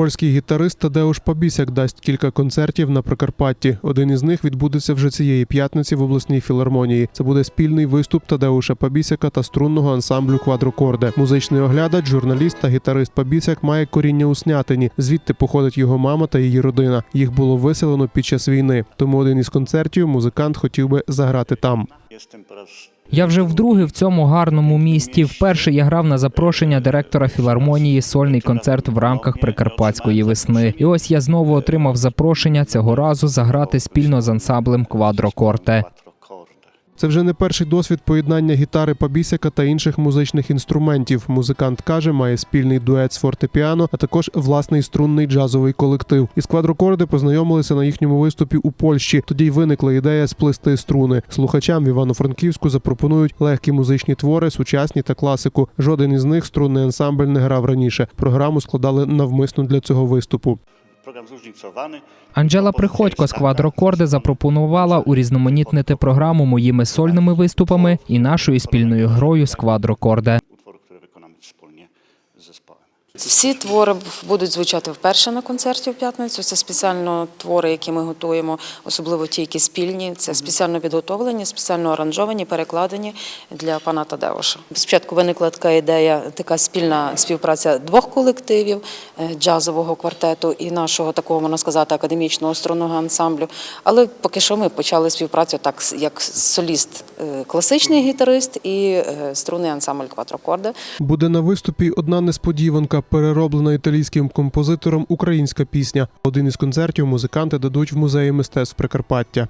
Польський гітарист Тадеуш Пабісяк дасть кілька концертів на Прикарпатті. Один із них відбудеться вже цієї п'ятниці в обласній філармонії. Це буде спільний виступ Тадеуша Пабісяка та струнного ансамблю Квадрокорде. Музичний оглядач, журналіст та гітарист Пабісяк має коріння у снятині. Звідти походить його мама та її родина. Їх було виселено під час війни. Тому один із концертів музикант хотів би заграти там. Я вже вдруге в цьому гарному місті. Вперше я грав на запрошення директора філармонії сольний концерт в рамках Прикарпатської весни. І ось я знову отримав запрошення цього разу заграти спільно з ансамблем Квадрокорте. Це вже не перший досвід поєднання гітари Пабісяка та інших музичних інструментів. Музикант каже, має спільний дует з фортепіано, а також власний струнний джазовий колектив. Із квадрокорди познайомилися на їхньому виступі у Польщі. Тоді й виникла ідея сплести струни. Слухачам в Івано-Франківську запропонують легкі музичні твори, сучасні та класику. Жоден із них струнний ансамбль не грав раніше. Програму складали навмисно для цього виступу. Анджела Приходько з квадрокорди запропонувала урізноманітнити програму моїми сольними виступами і нашою спільною грою з Квадрокорде. Всі твори будуть звучати вперше на концерті в п'ятницю. Це спеціально твори, які ми готуємо, особливо ті, які спільні. Це спеціально підготовлені, спеціально аранжовані, перекладені для пана Тадеуша. Спочатку виникла така ідея, така спільна співпраця двох колективів е, джазового квартету і нашого такого, можна сказати, академічного струнного ансамблю. Але поки що ми почали співпрацю так, як соліст, е, класичний гітарист і е, струнний ансамбль квадрокорда. Буде на виступі одна несподіванка, перероблена італійським композитором українська пісня. Один із концертів музиканти дадуть в музеї мистецтв Прикарпаття.